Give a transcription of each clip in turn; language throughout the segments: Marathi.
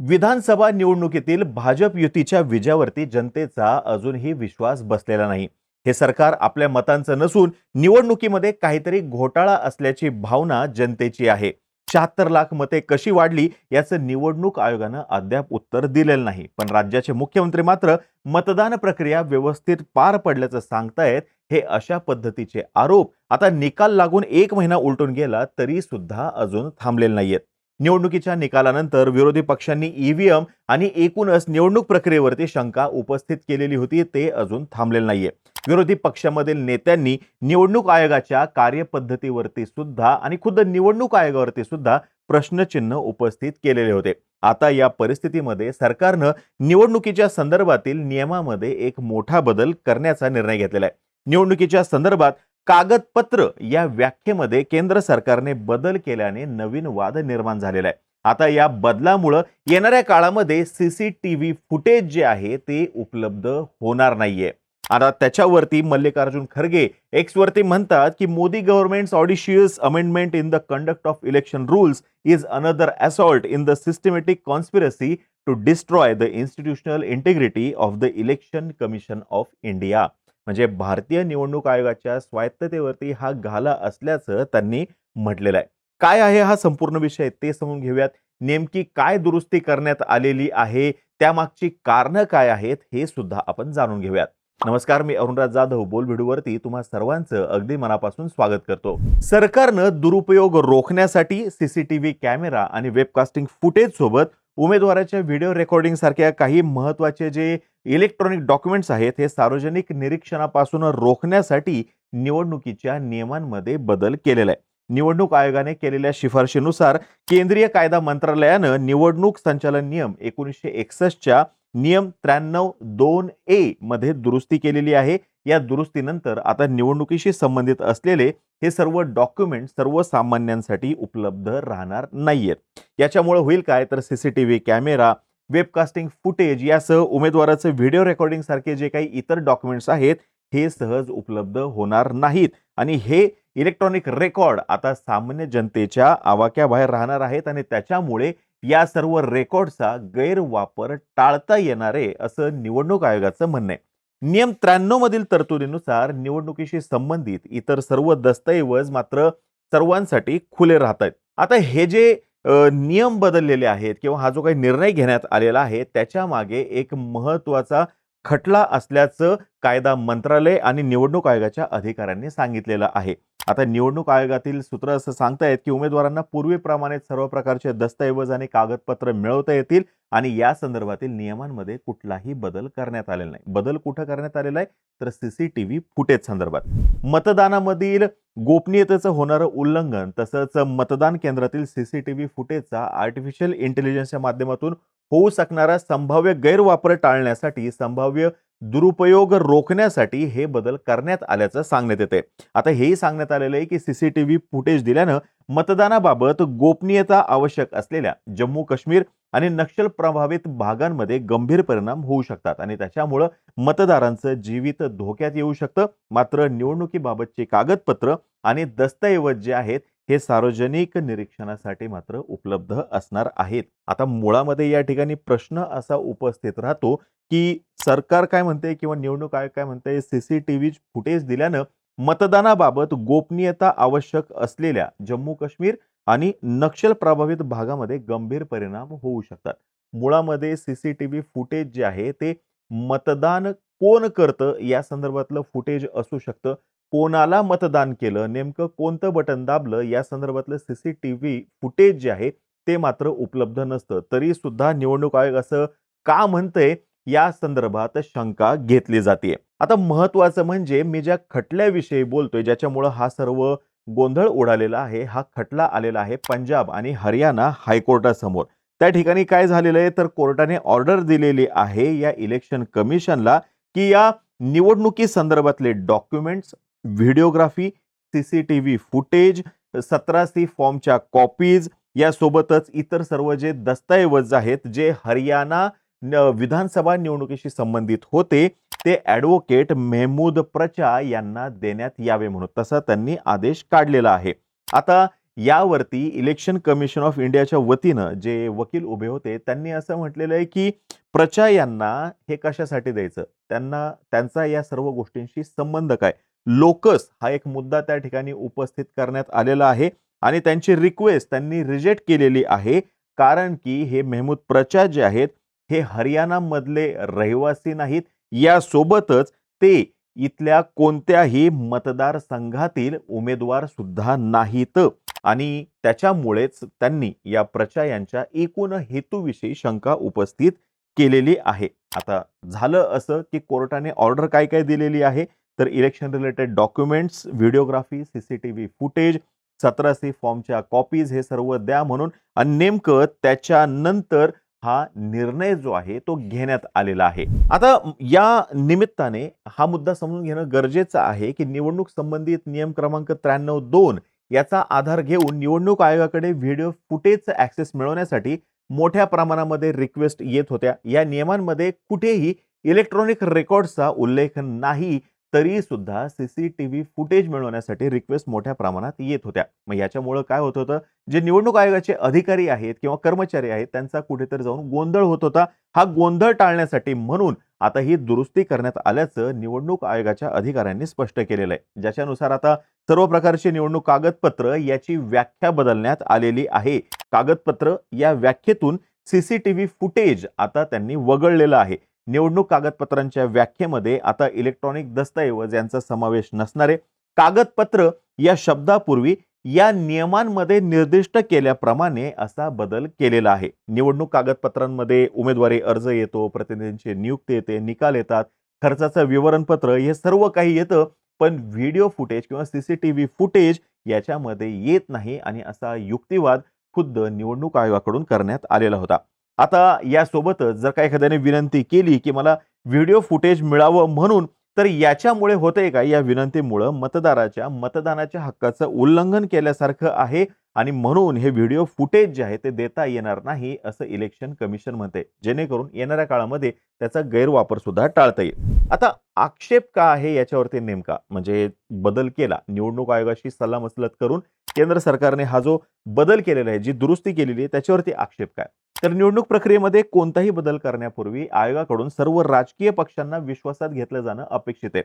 विधानसभा निवडणुकीतील भाजप युतीच्या विजयावरती जनतेचा अजूनही विश्वास बसलेला नाही. हे सरकार आपल्या मतांचं नसून निवडणुकीमध्ये काहीतरी घोटाळा असल्याची भावना जनतेची आहे. शहात्तर लाख मते कशी वाढली याचं निवडणूक आयोगानं अद्याप उत्तर दिलेलं नाही. पण राज्याचे मुख्यमंत्री मात्र मतदान प्रक्रिया व्यवस्थित पार पडल्याचं सांगतायत हे अशा पद्धतीचे आरोप. आता निकाल लागून एक महिना उलटून गेला तरी सुद्धा अजून थांबलेले नाहीयेत. निवडणुकीच्या निकालानंतर विरोधी पक्षांनी ईव्हीएम आणि एकूणच निवडणूक प्रक्रियेवरती शंका उपस्थित केलेली होती ते अजून थांबलेलं नाहीये. विरोधी पक्षामधील नेत्यांनी निवडणूक आयोगाच्या कार्यपद्धतीवरती सुद्धा आणि खुद्द निवडणूक आयोगावरती सुद्धा प्रश्नचिन्ह उपस्थित केलेले होते. आता या परिस्थितीमध्ये सरकारनं निवडणुकीच्या संदर्भातील नियमामध्ये एक मोठा बदल करण्याचा निर्णय घेतलेला आहे. निवडणुकीच्या संदर्भात कागदपत्र या व्याख्येमध्ये केंद्र सरकारने बदल केल्याने नवीन वाद निर्माण झालेला आहे. आता या बदलामुळं येणाऱ्या काळामध्ये सीसीटीव्ही फुटेज जे आहे ते उपलब्ध होणार नाहीये. आता त्याच्यावरती मल्लिकार्जुन खरगे एक्स वरती म्हणतात की Modi government's audacious amendment in the conduct of election rules is another assault in the systematic conspiracy to destroy the institutional integrity of the election commission of India म्हणजे भारतीय निवडणूक आयोगाच्या स्वायत्ततेवरती हा घाला असल्याचं त्यांनी म्हटलेलं आहे. काय आहे हा संपूर्ण विषय? ते समजून घेऊयात. नेमकी काय दुरुस्ती करण्यात आलेली आहे? त्यामागची कारणं काय आहेत? हे सुद्धा आपण जाणून घेऊयात. नमस्कार मी अरुणराज जाधव. बोल व्हिडिओवरती तुम्हा सर्वांचं अगदी मनापासून स्वागत करतो. सरकारनं दुरुपयोग रोखण्यासाठी सीसीटीव्ही कॅमेरा आणि वेबकास्टिंग फुटेज सोबत उमेदवाराच्या व्हिडिओ रेकॉर्डिंग सारख्या काही महत्त्वाचे जे इलेक्ट्रॉनिक डॉक्युमेंट्स आहेत हे सार्वजनिक निरीक्षणापासून रोखण्यासाठी निवडणुकीच्या नियमांमध्ये बदल केलेला आहे. निवडणूक आयोगाने केलेल्या शिफारशीनुसार केंद्रीय कायदा मंत्रालयानं निवडणूक संचालन नियम एकोणीसशे एकसष्टच्या नियम त्र्याण्णव दोन ए मध्ये दुरुस्ती केलेली आहे. या दुरुस्तीनंतर आता निवडणुकीशी संबंधित असलेले हे सर्व डॉक्युमेंट सर्वसामान्यांसाठी उपलब्ध राहणार नाहीयेत. याच्यामुळे होईल काय? तर सीसीटीव्ही कॅमेरा वेबकास्टिंग फुटेज यासह उमेदवाराचं व्हिडिओ रेकॉर्डिंग सारखे जे काही इतर डॉक्युमेंट्स आहेत हे सहज उपलब्ध होणार नाहीत. आणि हे इलेक्ट्रॉनिक रेकॉर्ड आता सामान्य जनतेच्या आवाक्याबाहेर राहणार आहेत आणि त्याच्यामुळे या सर्व रेकॉर्डचा गैरवापर टाळता येणार आहे असं निवडणूक आयोगाचं म्हणणं आहे. नियम त्र्याण्णव मधील तरतुदीनुसार निवडणुकीशी संबंधित इतर सर्व दस्तऐवज मात्र सर्वांसाठी खुले राहत आहेत. आता हे जे नियम बदललेले आहेत किंवा हा जो काही निर्णय घेण्यात आलेला आहे त्याच्यामागे एक महत्त्वाचा खटला असल्याचं कायदा मंत्रालय आणि निवडणूक आयोगाच्या अधिकाऱ्यांनी सांगितलेलं आहे. आता निवडणूक आयोगातील सूत्र असं सांगतायत की उमेदवारांना पूर्वीप्रमाणे सर्व प्रकारचे दस्तऐवज आणि कागदपत्र मिळवता येतील आणि या संदर्भातील नियमांमध्ये कुठलाही बदल करण्यात आलेला नाही. बदल कुठं करण्यात आलेला आहे? तर सीसीटीव्ही फुटेज संदर्भात. मतदानामधील गोपनीयतेचं होणारं उल्लंघन तसंच मतदान केंद्रातील सीसीटीव्ही फुटेजचा आर्टिफिशियल इंटेलिजन्सच्या माध्यमातून होऊ शकणारा संभाव्य गैरवापर टाळण्यासाठी संभाव्य दुरुपयोग रोखण्यासाठी हे बदल करण्यात आल्याचं सांगण्यात येते आता हेही सांगण्यात आलेलं आहे की सीसीटीव्ही फुटेज दिल्यानं मतदानाबाबत गोपनीयता आवश्यक असलेल्या जम्मू काश्मीर आणि नक्षल प्रभावित भागांमध्ये गंभीर परिणाम होऊ शकतात आणि त्याच्यामुळं मतदारांचं जीवित धोक्यात येऊ शकतं. मात्र निवडणुकीबाबतची कागदपत्र आणि दस्तऐवज जे आहेत हे सार्वजनिक निरीक्षणासाठी मात्र उपलब्ध असणार आहेत. आता मुळामध्ये या ठिकाणी प्रश्न असा उपस्थित राहतो की सरकार काय म्हणते किंवा निवडणूक आयोग काय म्हणते सीसीटीव्ही फुटेज दिल्यानं मतदानाबाबत गोपनीयता आवश्यक असलेल्या जम्मू काश्मीर आणि नक्षल प्रभावित भागामध्ये गंभीर परिणाम होऊ शकतात. मुळामध्ये सीसीटीव्ही फुटेज जे आहे ते मतदान कोण करतं या संदर्भातलं फुटेज असू शकतं. कोणाला मतदान केलं नेमकं कोणतं बटन दाबलं या संदर्भातलं सीसीटीव्ही फुटेज जे आहे ते मात्र उपलब्ध नसतं. तरी सुद्धा निवडणूक आयोग असं का म्हणतंय या संदर्भात शंका घेतली जाते आता महत्वाचं म्हणजे मी ज्या खटल्याविषयी बोलतोय ज्याच्यामुळं हा सर्व गोंधळ उडालेला आहे हा खटला आलेला आहे पंजाब आणि हरियाणा हायकोर्टासमोर. त्या ठिकाणी काय झालेलं आहे? तर कोर्टाने ऑर्डर दिलेली आहे या इलेक्शन कमिशनला की या निवडणुकी संदर्भातले documents videography C C T V footage सतरा सी फॉर्मच्या कॉपीज यासोबतच इतर सर्व जे दस्तऐवज आहेत जे हरियाणा विधानसभा निवडणुकीशी संबंधित होते. ते ॲडव्होकेट मेहमूद प्रचा यांना देण्यात यावे म्हणून तसा त्यांनी आदेश काढलेला आहे. आता यावरती इलेक्शन कमिशन ऑफ इंडियाच्या वतीनं जे वकील उभे होते त्यांनी असं म्हटलेलं आहे की प्रचा यांना हे कशासाठी द्यायचं? त्यांना त्यांचा या सर्व गोष्टींशी संबंध काय? लोकस हा एक मुद्दा त्या ठिकाणी उपस्थित करण्यात आलेला आहे आणि त्यांची रिक्वेस्ट त्यांनी रिजेक्ट केलेली आहे. कारण की हे मेहमूद प्रचा जे आहेत हे हरियाणामधले रहिवासी नाहीत. यासोबतच ते इथल्या कोणत्याही मतदारसंघातील उमेदवार सुद्धा नाहीत. आणि त्याच्यामुळेच त्यांनी या प्रचा यांच्या एकूण हेतूविषयी शंका उपस्थित केलेली आहे. आता झालं असं की कोर्टाने ऑर्डर काय काय दिलेली आहे? तर election related documents videography CCTV footage सतराशे फॉर्मच्या कॉपीज हे सर्व द्या म्हणून. आणि नेमकं त्याच्यानंतर हा निर्णय जो आहे तो घेण्यात आलेला आहे. आता या निमित्ताने हा मुद्दा समजून घेणं गरजेचं आहे की निवडणूक संबंधित नियम क्रमांक त्र्याण्णव दोन याचा आधार घेऊन निवडणूक आयोगाकडे व्हिडिओ फुटेज ऍक्सेस मिळवण्यासाठी मोठ्या प्रमाणामध्ये रिक्वेस्ट येत होत्या. या नियमांमध्ये कुठेही इलेक्ट्रॉनिक रेकॉर्डचा उल्लेख नाही. तरी सुद्धा सीसीटीव्ही फुटेज मिळवण्यासाठी रिक्वेस्ट मोठ्या प्रमाणात येत होत्या. मग याच्यामुळं काय होत होतं? जे निवडणूक आयोगाचे अधिकारी आहेत किंवा कर्मचारी आहेत त्यांचा कुठेतरी जाऊन गोंधळ होत होता. हा गोंधळ टाळण्यासाठी म्हणून आता ही दुरुस्ती करण्यात आल्याचं निवडणूक आयोगाच्या अधिकाऱ्यांनी स्पष्ट केलेलं आहे. ज्याच्यानुसार आता सर्व प्रकारची निवडणूक कागदपत्र याची व्याख्या बदलण्यात आलेली आहे. कागदपत्र या व्याख्येतून सीसीटीव्ही फुटेज आता त्यांनी वगळलेलं आहे. निवडणूक कागदपत्रांच्या व्याख्येमध्ये आता इलेक्ट्रॉनिक दस्तऐवज यांचा समावेश नसणारे कागदपत्र या शब्दापूर्वी या नियमांमध्ये निर्दिष्ट केल्याप्रमाणे असा बदल केलेला आहे. निवडणूक कागदपत्रांमध्ये उमेदवारी अर्ज येतो प्रतिनिधींची नियुक्ती येते निकाल येतात खर्चाचं विवरणपत्र हे सर्व काही येतं पण व्हिडिओ फुटेज किंवा सीसीटीव्ही फुटेज याच्यामध्ये येत नाही आणि असा युक्तिवाद खुद्द निवडणूक आयोगाकडून करण्यात आलेला होता. आता यासोबतच जर का एखाद्याने विनंती केली की मला व्हिडिओ फुटेज मिळावं म्हणून तर याच्यामुळे होतंय का? या विनंतीमुळं मतदाराच्या मतदानाच्या हक्काचं उल्लंघन केल्यासारखं आहे आणि म्हणून हे व्हिडिओ फुटेज जे आहे ते देता येणार नाही असं इलेक्शन कमिशन म्हणते जेणेकरून येणाऱ्या काळामध्ये त्याचा गैरवापर सुद्धा टाळता येईल. आता आक्षेप का आहे याच्यावरती नेमका? म्हणजे बदल केला. निवडणूक आयोगाशी सल्लामसलत करून केंद्र सरकारने हा जो बदल केलेला आहे जी दुरुस्ती केलेली आहे त्याच्यावरती आक्षेप काय? तर निवडणूक प्रक्रियेमध्ये कोणताही बदल करण्यापूर्वी आयोगाकडून सर्व राजकीय पक्षांना विश्वासात घेतलं जाणं अपेक्षित आहे.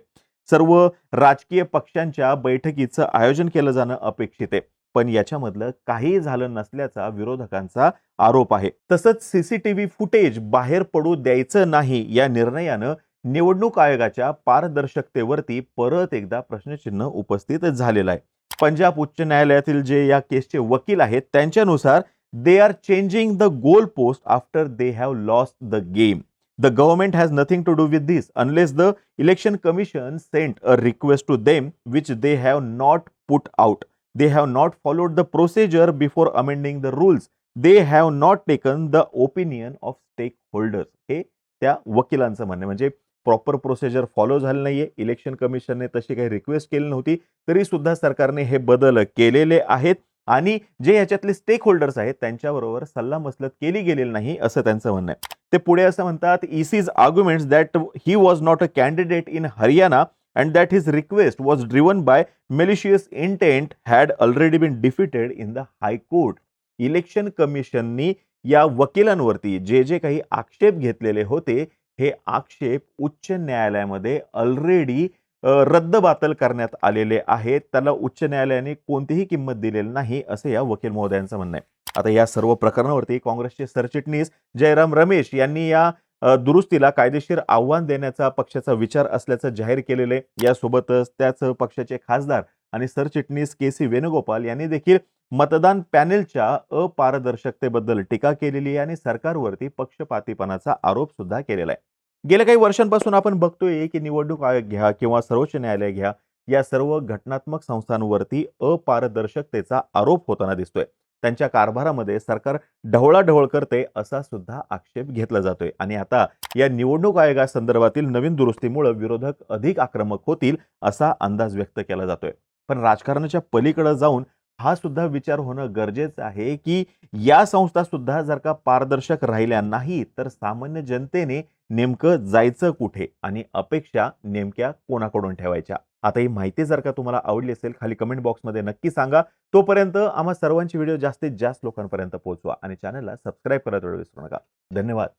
सर्व राजकीय पक्षांच्या बैठकीचं आयोजन केलं जाणं अपेक्षित आहे. पण याच्यामधलं काही झालं नसल्याचा विरोधकांचा आरोप आहे. तसंच सीसीटीव्ही फुटेज बाहेर पडू द्यायचं नाही या निर्णयानं निवडणूक आयोगाच्या पारदर्शकतेवरती परत एकदा प्रश्नचिन्ह उपस्थित झालेलं आहे. पंजाब उच्च न्यायालयातील जे या केसचे वकील आहेत त्यांच्यानुसार they are changing the goalpost after they have lost the game. The government has nothing to do with this unless the election commission sent a request to them which they have not put out. They have not followed the procedure before amending the rules. They have not taken the opinion of stakeholders. हे त्या वकिलांचं म्हणणं आहे. म्हणजे प्रॉपर प्रोसिजर फॉलो झालं नाहीये इलेक्शन कमिशनने तशी काही रिक्वेस्ट केली नव्हती तरी सुद्धा सरकारने हे बदल केलेले आहेत आणि जे याच्यातले स्टेक होल्डर्स आहेत त्यांच्याबरोबर सल्लामसलत केली गेलेली नाही असं त्यांचं म्हणणं आहे. ते पुढे असं म्हणतात ECI's arguments that he was not a candidate in Haryana and that his request was driven by malicious intent had already been defeated in the high court election कमिशननी या वकिलांवरती जे जे काही आक्षेप घेतलेले होते हे आक्षेप उच्च न्यायालयामध्ये ऑलरेडी रद्दबातल करण्यात आलेले आहेत. त्याला उच्च न्यायालयाने कोणतीही किंमत दिलेली नाही असं या वकील महोदयांचं म्हणणं आहे. आता या सर्व प्रकरणावरती काँग्रेसचे सरचिटणीस जयराम रमेश यांनी या दुरुस्तीला कायदेशीर आव्हान देण्याचा पक्षाचा विचार असल्याचं जाहीर केलेलं आहे. यासोबतच त्याच पक्षाचे खासदार आणि सरचिटणीस के सी वेणुगोपाल यांनी देखील मतदान पॅनेलच्या अपारदर्शकतेबद्दल टीका केलेली आहे आणि सरकारवरती पक्षपातीपणाचा आरोप सुद्धा केलेला आहे. गेल्या काही वर्षांपासून आपण बघतोय की निवडणूक आयोग घ्या किंवा सर्वोच्च न्यायालय घ्या या सर्व घटनात्मक संस्थांवरती अपारदर्शकतेचा आरोप होताना दिसतोय. त्यांच्या कारभारामध्ये सरकार ढवळाढवळ करते असा सुद्धा आक्षेप घेतला जातोय. आणि आता या निवडणूक आयोगासंदर्भातील नवीन दुरुस्तीमुळे विरोधक अधिक आक्रमक होतील असा अंदाज व्यक्त केला जातोय. पण राजकारणाच्या पलीकडे जाऊन हा सुद्धा विचार होणं गरजेचं आहे की या संस्था सुद्धा जर का पारदर्शक राहिल्या नाही तर सामान्य जनतेने नेमकं जायचं कुठे आणि अपेक्षा नेमक्या कोणाकडून ठेवायच्या? आता ही माहिती जर का तुम्हाला आवडली असेल खाली कमेंट बॉक्समध्ये नक्की सांगा. तोपर्यंत आम्हा सर्वांची व्हिडिओ जास्तीत जास्त लोकांपर्यंत पोहोचवा आणि चॅनलला सबस्क्राईब करायला विसरू नका. धन्यवाद.